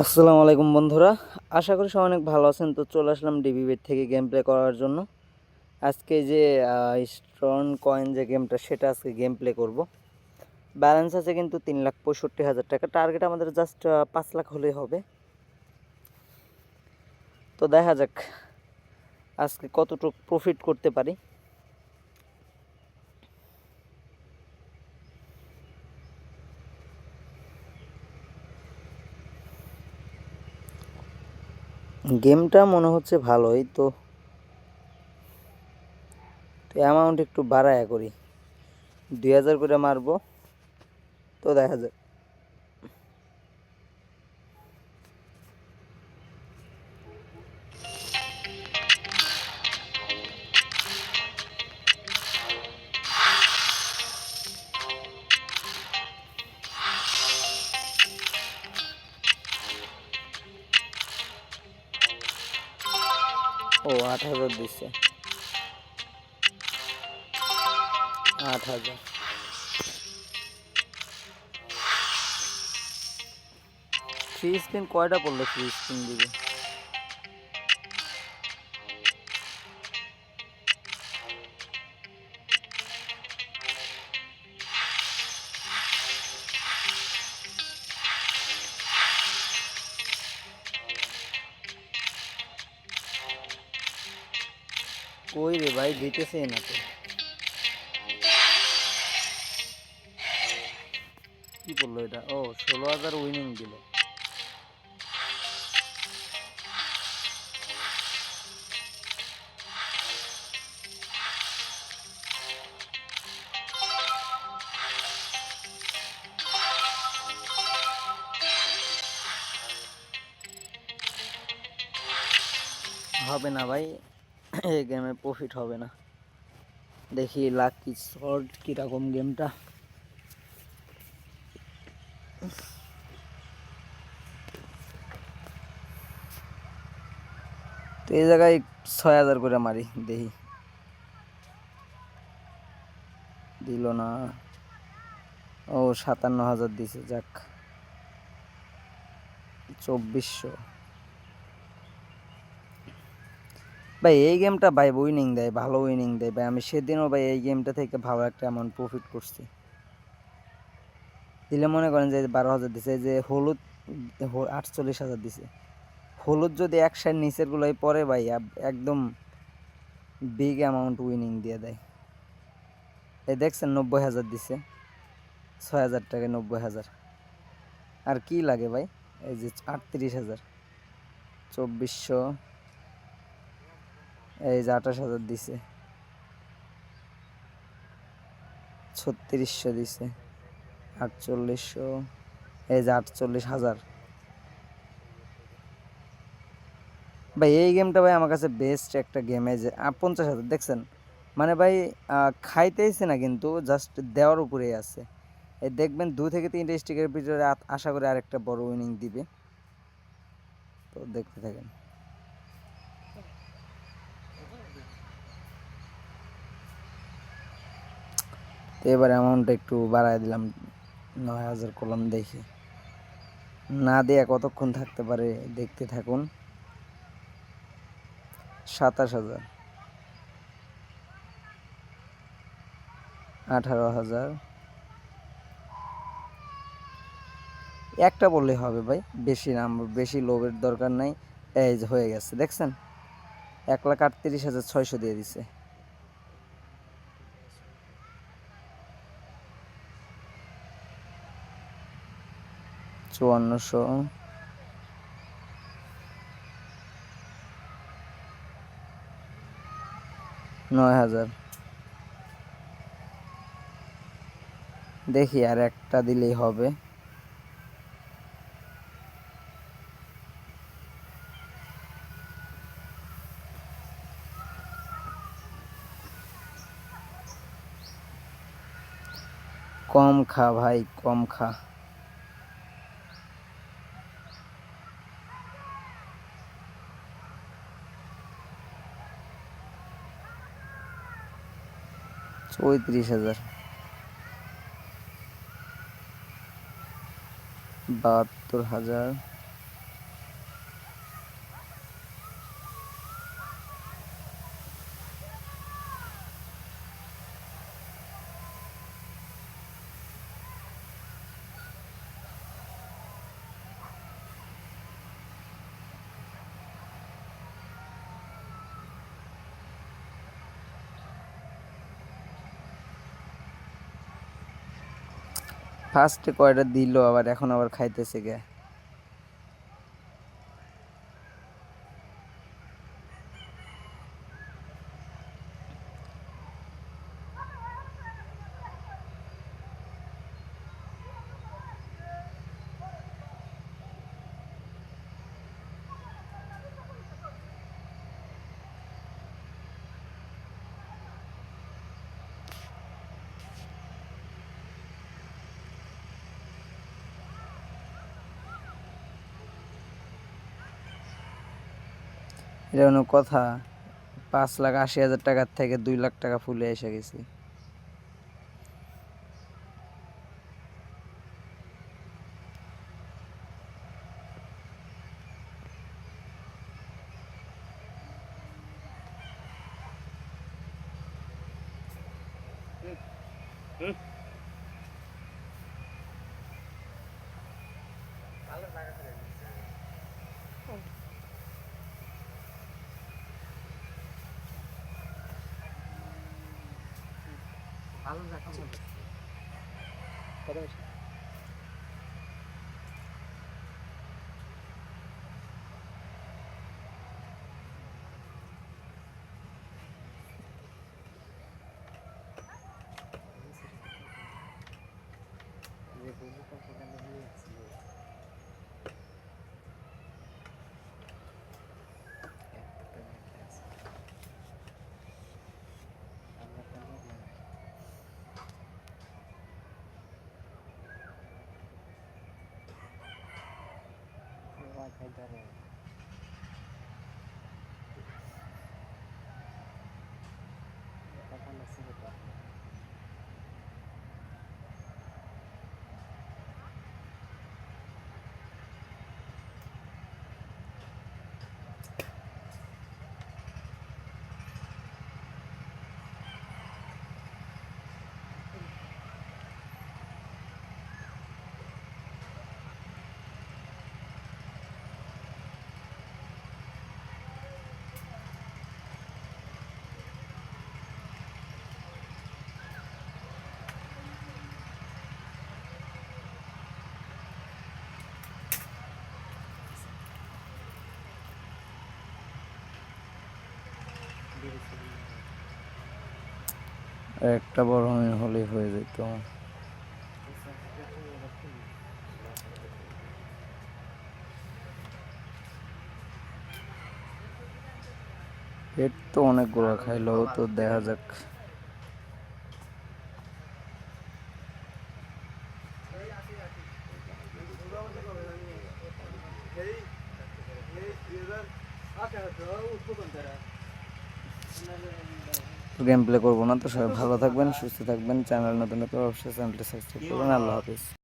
আসসালামু আলাইকুম বন্ধুরা, আশা করি সবাই অনেক ভালো আছেন। তো চলে আসলাম ডিবি বেট থেকে গেম প্লে করার জন্য। আজকে যে স্ট্রন কয়েন যে গেমটা সেটা আজকে গেম প্লে করব। ব্যালেন্স আছে কিন্তু তিন লাখ পঁয়ষট্টি হাজার টাকা। টার্গেট আমাদের জাস্ট পাঁচ লাখ হলেই হবে। তো দেখা যাক, আজকে কতটুকু প্রফিট করতে পারি। গেমটা মনে হচ্ছে ভালোই, তো তো অ্যামাউন্ট একটু বাড়ায় করি। দুই হাজার করে মারবো, তো দেখা যাক। ও আট হাজার দিচ্ছে আট হাজার। ফ্রি স্পিন কয়টা পড়ল? ফ্রি স্পিন দিবে। কই রে ভাই, দিতেছে না তো। কি বলল এটা? ও, ষোলো হাজার উইনিং দিল। হবে না ভাই। এই গেমে প্রফিট হবে না। দেখি লাকি শর্ট কীরকম গেমটা তো এই জায়গায় ছয় হাজার করে মারি, দেখি। দিল না। ও সাতান্ন হাজার দিছে, যাক। চব্বিশশো। ভাই, এই গেমটা ভাই উইনিং দেয়, ভালো উইনিং দেয় ভাই। আমি সেদিনও ভাই এই গেমটা থেকে ভালো একটা অ্যামাউন্ট প্রফিট করছি। দিলে মনে করেন যে বারো হাজার দিছে যে হলুদ আটচল্লিশ হাজার দিছে। হলুদ যদি এক সাইড নিচের গুলোই পরে ভাই একদম বিগ অ্যামাউন্ট উইনিং দিয়ে দেয়। এই দেখছেন নব্বই হাজার দিছে, ছয় হাজার টাকায় নব্বই হাজার। আর কি লাগে ভাই? এই যে আটত্রিশ হাজার, চব্বিশশো এই যে আঠাশ হাজার দিছে। ছত্রিশশো দিছে। আটচল্লিশশো, এই যে আটচল্লিশ হাজার। ভাই, এই গেমটা ভাই আমার কাছে বেস্ট একটা গেম যে পঞ্চাশ হাজার, দেখছেন? মানে ভাই খাইতেইছে না কিন্তু জাস্ট দেওয়ার উপরেই আছে। এই দেখবেন দু থেকে তিনটে স্টিকের ভিতরে আশা করি আরেকটা বড় উইনিং দিবে। তো দেখতে থাকেন। তো এবার অ্যামাউন্টটা একটু বাড়ায় দিলাম, নয় হাজার করলাম দেখি। না দেয়া কতক্ষণ থাকতে পারে দেখতে থাকুন। সাতাশ হাজার। আঠারো হাজার। একটা বললে হবে ভাই, বেশি না, আমার বেশি লোভের দরকার নাই। এই হয়ে গেছে, দেখছেন? এক লাখ আটত্রিশ হাজার ছয়শো দিয়ে দিছে। চুয়ান্নশো। নয় হাজার। দেখি আর একটা দিলেই হবে। কম খা ভাই কম খা। পঁয়ত্রিশ হাজার। বাহাত্তর হাজার। ফার্স্টে কয়টা দিল আবার এখন আবার খাইতেছে গে এটা কোনো কথা। পাঁচ লাখ আশি হাজার টাকার থেকে দুই লাখ টাকা ফুলে এসে গেছি। ভালো লাগছে একটা বড় হয়ে- হলেই হয়ে যেত পেট তো অনেকগুলো খাইলো তো দেখা যাক গেম প্লে করব না তো, সবাই ভালো থাকবেন, সুস্থ থাকবেন চ্যানেল নতুন নতুন অবশ্যই চ্যানেলটি সাবস্ক্রাইব করবেন, আল্লাহ হাফিজ।